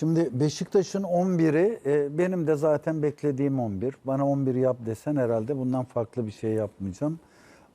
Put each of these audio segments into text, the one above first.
Şimdi Beşiktaş'ın 11'i e, benim de zaten beklediğim 11. Bana 11 yap desen herhalde bundan farklı bir şey yapmayacağım.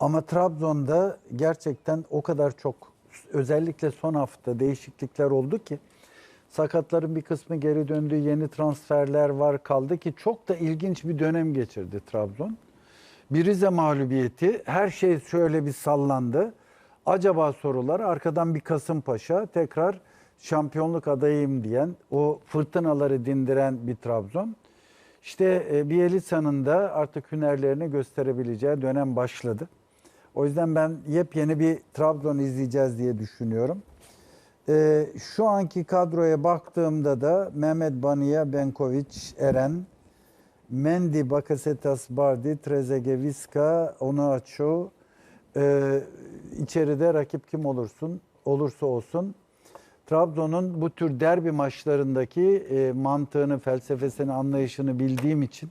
Ama Trabzon'da gerçekten o kadar çok özellikle son hafta değişiklikler oldu ki sakatların bir kısmı geri döndü, yeni transferler var kaldı ki çok da ilginç bir dönem geçirdi Trabzon. Bir Rize mağlubiyeti her şey şöyle bir sallandı. Acaba sorular arkadan bir Kasımpaşa tekrar şampiyonluk adayım diyen o fırtınaları dindiren bir Trabzon. İşte e, Bielitsa'nın da artık hünerlerini gösterebileceği dönem başladı. O yüzden ben yepyeni bir Trabzon izleyeceğiz diye düşünüyorum. E, şu anki kadroya baktığımda da Mehmet Baniya, Benkoviç, Eren, Mendy, Bakasetas, Bardi, Trezeguet, Viska, Onuachu. Ee, içeride rakip kim olursun olursa olsun Trabzon'un bu tür derbi maçlarındaki e, mantığını, felsefesini, anlayışını bildiğim için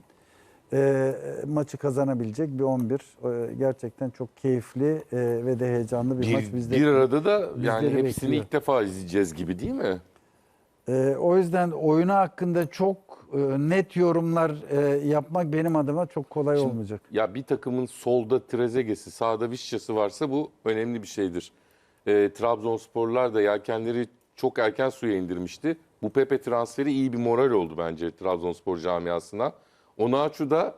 e, maçı kazanabilecek bir 11. E, gerçekten çok keyifli e, ve de heyecanlı bir, maç Bir, bizde. bir arada da yani hepsini bekliyor. ilk defa izleyeceğiz gibi değil mi? E, o yüzden oyunu hakkında çok e, net yorumlar e, yapmak benim adıma çok kolay olmayacak. Ya bir takımın solda Trezeguet'i, sağda Vişça'sı varsa bu önemli bir şeydir. E, Trabzonsporlular da yelkenleri çok erken suya indirmişti. Bu Pepe transferi iyi bir moral oldu bence Trabzonspor camiasına. Onaçu da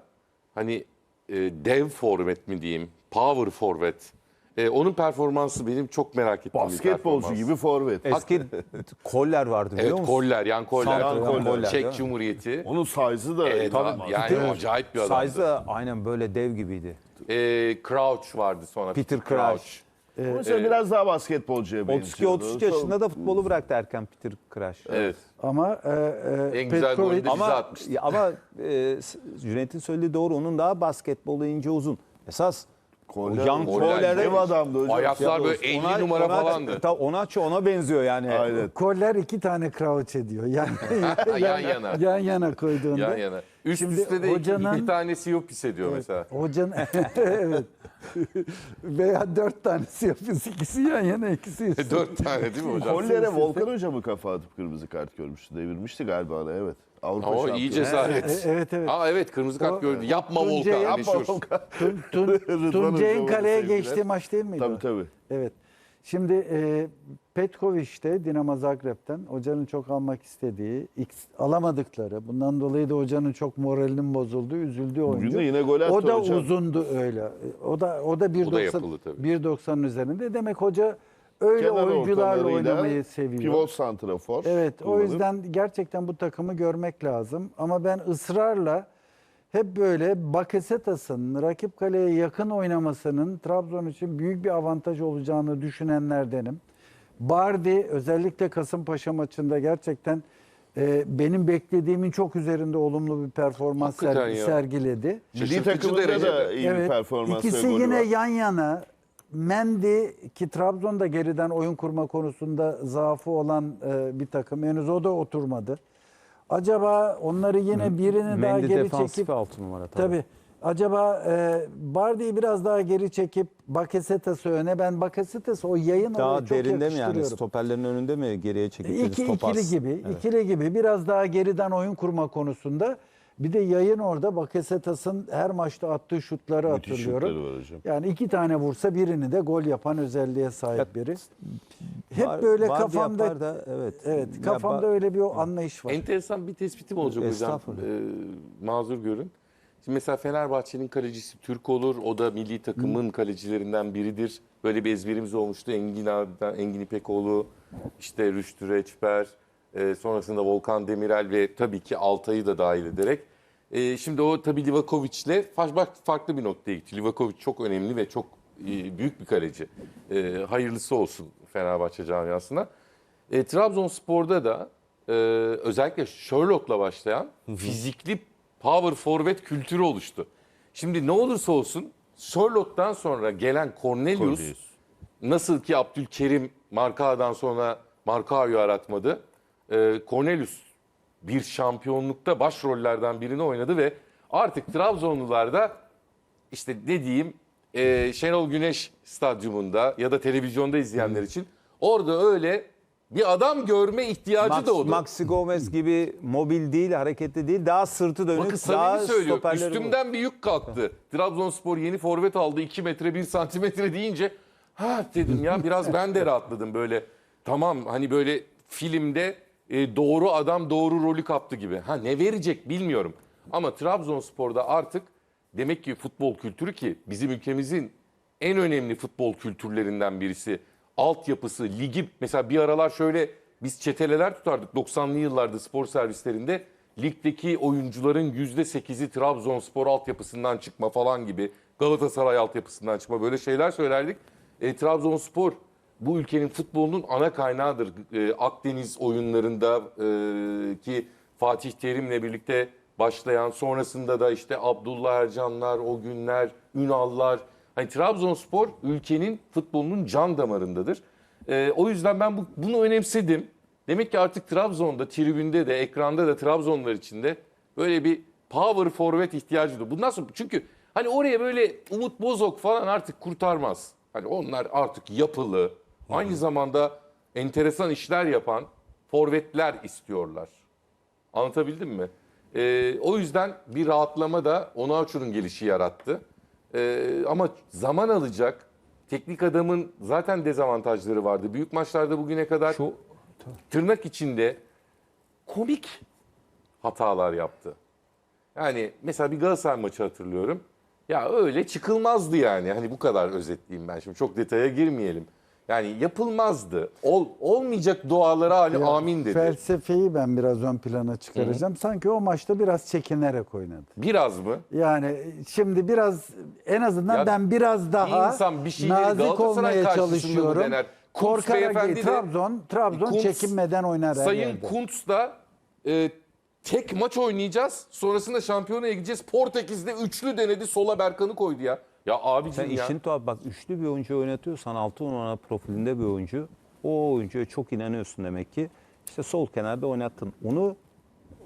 hani e, dev forvet mi diyeyim, power forvet. E, onun performansı benim çok merak ettiğim bir Basketbolcu gibi forvet. Eski Koller vardı biliyor Evet musun? Koller, Yan Koller. Sağ Yan Koller, değil mi? Çek Cumhuriyeti. Onun size'ı da Evet, inanılmaz. yani acayip bir adamdı. Size de aynen böyle dev gibiydi. E, Crouch vardı sonra. Peter Crouch. Mesela biraz daha basketbolcuya benziyordu. 32-33 yaşında da futbolu bıraktı erken Peter Crouch. Evet. Ama e, e, En güzel golü de Petrovic- bize Ama atmıştı. ama e, Cüneyt'in söylediği doğru. Onun daha basketbolu ince uzun. Esas Yan Koller Koller'e dev adamdı hocam. Ayaklar böyle 50 numara falandı. Ta, Onaço ona benziyor yani. Aynen. Koller iki tane crouch ediyor. Yani Yan yana. yan yana koyduğunda. Yan yana. Üst Şimdi üste de iki, hocanın- iki tanesi yok hissediyor mesela. Hocanın evet. Veya dört tanesi yapıyoruz. ikisi yan yana ikisi üstü. Dört tane değil mi hocam? Kollere Volkan Hoca mı kafa atıp kırmızı kart görmüştü? Devirmişti galiba ona evet. Avrupa O şampiyonu. iyi E, cesaret. evet evet. Aa evet kırmızı kart gördü. Yapma Volkan. yapma meşhur. Tun, tun, Rıdvan Tuncay'ın kaleye sevgiler. geçtiği maç değil miydi? Tabii o? tabii. Evet. Şimdi e, Petkovic de Dinamo Zagreb'ten hocanın çok almak istediği, X, alamadıkları, bundan dolayı da hocanın çok moralinin bozulduğu, üzüldüğü oyuncu. de yine gol attı O da hocam. uzundu öyle. E, O da o da O da 1.90 yapılı tabii. 1.90'ın üzerinde. Demek hoca öyle Kenar oyuncularla ortalarıyla oynamayı seviyor. Pivot santrafor. Evet o kullanıp yüzden gerçekten bu takımı görmek lazım. Ama ben ısrarla hep böyle Bakasetas'ın rakip kaleye yakın oynamasının Trabzon için büyük bir avantaj olacağını düşünenlerdenim. Bardi özellikle Kasımpaşa maçında gerçekten e, benim beklediğimin çok üzerinde olumlu bir performans Hakikaten ya. sergiledi. Milli Şaşırtıcı takımında da derecede. iyi bir performans İkisi golü yine var. yan yana. Mendy ki Trabzon'da geriden oyun kurma konusunda zaafı olan e, bir takım. Henüz o da oturmadı. Acaba onları yine birini daha Mendy geri defansif çekip altı numara tabii. tabii. Acaba e, Bardi'yi biraz daha geri çekip Bakasetas'ı öne ben Bakasetas'ı o yayın Daha çok derinde mi yani? Stoperlerin önünde mi geriye çekip İki, ikili gibi, Evet. ikili gibi biraz daha geriden oyun kurma konusunda. Bir de yayın orada Bakasetas'ın her maçta attığı şutları Müthiş hatırlıyorum. şutları var hocam. Yani iki tane vursa birini de gol yapan özelliğe sahip Ya, biri. Hep Var- böyle Vardy kafamda da, evet. evet Ya kafamda ba- öyle bir o anlayış var. Enteresan bir tespitim olacak hocam. Estağfurullah. Ee, mazur görün. Şimdi mesela Fenerbahçe'nin kalecisi Türk olur. O da milli takımın kalecilerinden biridir. Böyle bir ezberimiz olmuştu. Engin Ağa'dan, Engin İpekoğlu, işte Rüştü Reçber, e, sonrasında Volkan Demirel ve tabii ki Altay'ı da dahil ederek. E, şimdi o tabii Livakovic'le farklı bir noktaya gitti. Livakovic çok önemli ve çok e, büyük bir kaleci. E, hayırlısı olsun Fenerbahçe camiasına. E, Trabzonspor'da da e, özellikle Sherlock'la başlayan fizikli power forward kültürü oluştu. Şimdi ne olursa olsun Sherlock'tan sonra gelen Cornelius, Cornelius. nasıl ki Abdülkerim Markao'dan sonra Markao'yu aratmadı. E, Cornelius bir şampiyonlukta başrollerden birini oynadı ve artık Trabzonlular da işte dediğim e, Şenol Güneş stadyumunda ya da televizyonda izleyenler için orada öyle Bir adam görme ihtiyacı Max, doğdu. Maxi Gomez gibi mobil değil, hareketli değil. Daha sırtı dönük, Bakın daha samimi söylüyorum. stoperleri. Üstümden bir yük kalktı. Trabzonspor yeni forvet aldı 2 metre 1 santimetre deyince ha dedim ya biraz ben de rahatladım böyle. Tamam hani böyle filmde e, doğru adam doğru rolü kaptı gibi. Ha ne verecek bilmiyorum. Ama Trabzonspor'da artık demek ki futbol kültürü ki bizim ülkemizin en önemli futbol kültürlerinden birisi. Altyapısı, ligi mesela bir aralar şöyle biz çeteleler tutardık 90'lı yıllarda spor servislerinde. Ligdeki oyuncuların %8'i Trabzonspor altyapısından çıkma falan gibi. Galatasaray altyapısından çıkma böyle şeyler söylerdik. E, Trabzonspor bu ülkenin futbolunun ana kaynağıdır. E, Akdeniz oyunlarında e, ki Fatih Terim'le birlikte başlayan sonrasında da işte Abdullah Ercanlar, o günler, Ünallar. Hani Trabzonspor ülkenin futbolunun can damarındadır. E, o yüzden ben bu, bunu önemsedim. Demek ki artık Trabzon'da, tribünde de, ekranda da Trabzonlar içinde böyle bir power forvet ihtiyacı da. Bundan sonra çünkü hani oraya böyle Umut Bozok falan artık kurtarmaz. Hani onlar artık yapılı, aynı zamanda enteresan işler yapan forvetler istiyorlar. Anlatabildim mi? Ee, o yüzden bir rahatlama da Onaçu'nun gelişi yarattı. Ee, ama zaman alacak. Teknik adamın zaten dezavantajları vardı. Büyük maçlarda bugüne kadar Şu tırnak içinde komik hatalar yaptı. Yani mesela bir Galatasaray maçı hatırlıyorum. Ya öyle çıkılmazdı yani. Hani bu kadar özetleyeyim ben şimdi. Çok detaya girmeyelim. Yani yapılmazdı. Ol, olmayacak dualara hani Ya, amin dedi. Felsefeyi ben biraz ön plana çıkaracağım. Sanki o maçta biraz çekinerek oynadı. Biraz mı? Yani şimdi biraz en azından Ya, ben biraz daha insan bir şeyleri nazik olmaya çalışıyorum. Korkarak değil. de- Trabzon, Trabzon Kuntz- çekinmeden oynar Sayın. Kuntz da e, tek maç oynayacağız. Sonrasında şampiyonaya gideceğiz. Portekiz'de üçlü denedi. Sola Berkan'ı koydu ya. Ya abicim Sen ya. işin tuhaf bak üçlü bir oyuncu oynatıyorsan altı numara profilinde bir oyuncu o oyuncuya çok inanıyorsun demek ki. İşte sol kenarda oynattın. Onu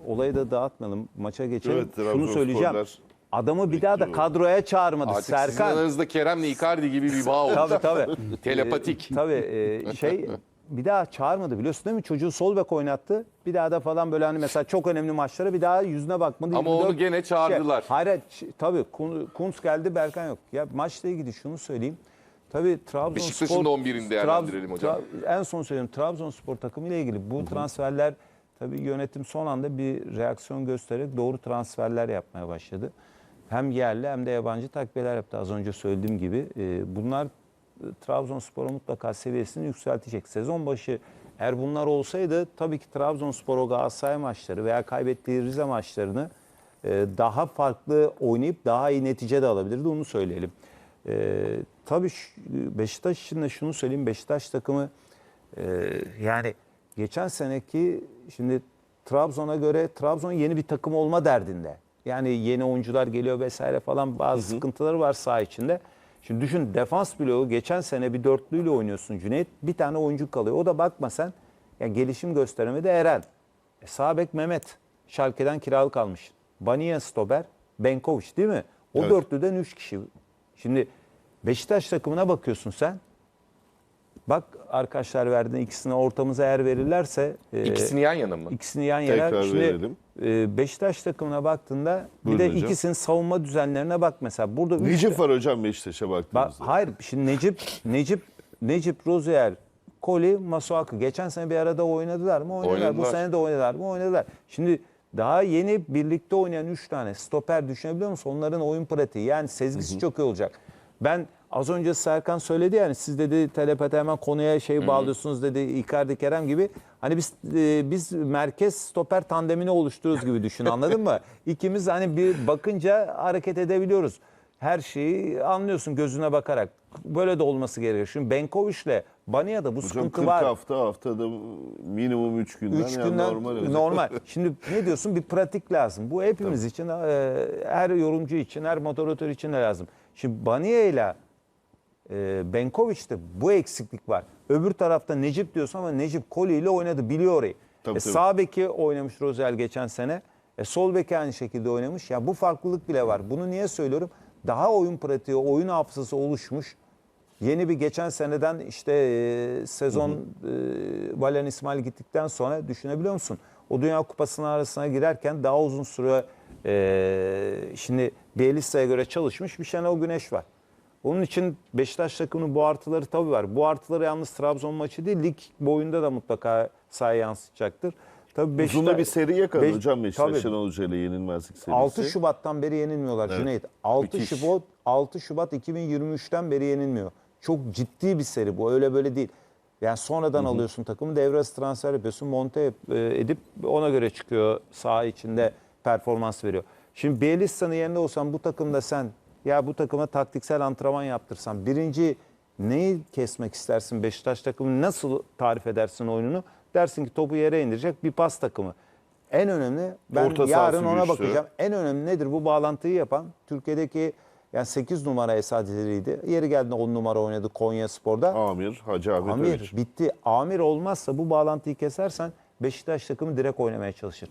olayı da dağıtmayalım. Maça geçelim. Evet, Şunu söyleyeceğim. Adamı bir daha da kadroya çağırmadı Artık sizin Serkan. aranızda Kerem'le Icardi gibi bir bağ oldu. Tabii tabii. Telepatik. Tabii e, şey bir daha çağırmadı biliyorsun değil mi? Çocuğu sol bek oynattı. Bir daha da falan böyle hani mesela çok önemli maçlara bir daha yüzüne bakmadı. Ama 24 onu gene çağırdılar. Şey, hayır tabii Kun- Kuntz geldi Berkan yok. Ya maçla ilgili şunu söyleyeyim. Tabii Trabzonspor... Beşiktaş'ın da 11'ini değerlendirelim hocam. En son söyleyeyim Trabzonspor takımıyla ilgili bu transferler tabii yönetim son anda bir reaksiyon göstererek doğru transferler yapmaya başladı. Hem yerli hem de yabancı takviyeler yaptı az önce söylediğim gibi. Ee, bunlar Trabzonspor'a mutlaka seviyesini yükseltecek. Sezon başı eğer bunlar olsaydı tabii ki Trabzonspor o Galatasaray maçları veya kaybettiği Rize maçlarını e, daha farklı oynayıp daha iyi netice de alabilirdi onu söyleyelim. Ee, tabii Beşiktaş için de şunu söyleyeyim. Beşiktaş takımı e, yani geçen seneki şimdi Trabzon'a göre Trabzon yeni bir takım olma derdinde. Yani yeni oyuncular geliyor vesaire falan bazı sıkıntıları var saha içinde. Şimdi düşün defans bloğu geçen sene bir dörtlüyle oynuyorsun Cüneyt. Bir tane oyuncu kalıyor. O da bakma sen ya gelişim gösteremedi Eren. E, sağ bek Mehmet. Schalke'den kiralık almış. Baniya Stober, Benkovic değil mi? O Evet. dörtlüden üç kişi. Şimdi Beşiktaş takımına bakıyorsun sen. Bak arkadaşlar verdiğin ikisine ortamıza eğer verirlerse e, İkisini yan yana mı? ikisini yan yana. Tekrar Şimdi verelim. E, Beşiktaş takımına baktığında bir Buyurun de hocam. ikisinin savunma düzenlerine bak mesela. Burada üç Necip var hocam Beşiktaş'a Ba- baktığımızda. hayır şimdi Necip Necip Necip Rozier Koli Masuaku geçen sene bir arada oynadılar mı? Oynadılar. Bu Oynadılar. sene de oynadılar mı? Oynadılar. Şimdi daha yeni birlikte oynayan 3 tane stoper düşünebiliyor musun? Onların oyun pratiği yani sezgisi çok iyi olacak. Ben az önce Serkan söyledi yani siz dedi telepati hemen konuya şey bağlıyorsunuz dedi Icardi Kerem gibi. Hani biz e, biz merkez stoper tandemini oluşturuyoruz gibi düşün anladın mı? İkimiz hani bir bakınca hareket edebiliyoruz. Her şeyi anlıyorsun gözüne bakarak. Böyle de olması gerekiyor. Şimdi Benkovic'le Bania'da bu Hocam sıkıntı 40 var. hafta haftada minimum 3 günden, Üç yani günden normal. normal. öyle. Şimdi ne diyorsun? Bir pratik lazım. Bu hepimiz için, e, her yorumcu için, her moderatör için de lazım. Şimdi Baniye ile e, Benkovic'te bu eksiklik var. Öbür tarafta Necip diyorsun ama Necip Koli ile oynadı, biliyor orayı. Tabii, e, tabii. sağ beki oynamış Rozel geçen sene. E, sol beki aynı şekilde oynamış. Ya bu farklılık bile var. Bunu niye söylüyorum? Daha oyun pratiği, oyun hafızası oluşmuş Yeni bir geçen seneden işte e, sezon e, Valen İsmail gittikten sonra düşünebiliyor musun? O Dünya Kupası'nın arasına girerken daha uzun süre e, şimdi Bielitsa'ya göre çalışmış bir Şenol Güneş var. Onun için Beşiktaş takımının bu artıları tabii var. Bu artıları yalnız Trabzon maçı değil lig boyunda da mutlaka sahaya yansıtacaktır. Tabii Uzun da bir seri yakaladı Beş- hocam Beşiktaş. Şenol Hoca ile yenilmezlik serisi. 6 Şubat'tan beri yenilmiyorlar Evet. Cüneyt. 6 Müthiş. Şubat 6 Şubat 2023'ten beri yenilmiyor. Çok ciddi bir seri bu. Öyle böyle değil. Yani sonradan alıyorsun takımı devre transfer yapıyorsun. Monte e, edip ona göre çıkıyor saha içinde performans veriyor. Şimdi Bielitsa'nın yerinde olsan bu takımda sen ya bu takıma taktiksel antrenman yaptırsan birinci neyi kesmek istersin Beşiktaş takımı nasıl tarif edersin oyununu? Dersin ki topu yere indirecek bir pas takımı. En önemli ben Orta yarın ona güçlü. bakacağım. En önemli nedir? Bu bağlantıyı yapan Türkiye'deki yani 8 numara esaretliydi. Yeri geldiğinde 10 numara oynadı Konya Spor'da. Amir, Hacı Ahmet Amir Öğüç. bitti. Amir olmazsa bu bağlantıyı kesersen Beşiktaş takımı direkt oynamaya çalışır.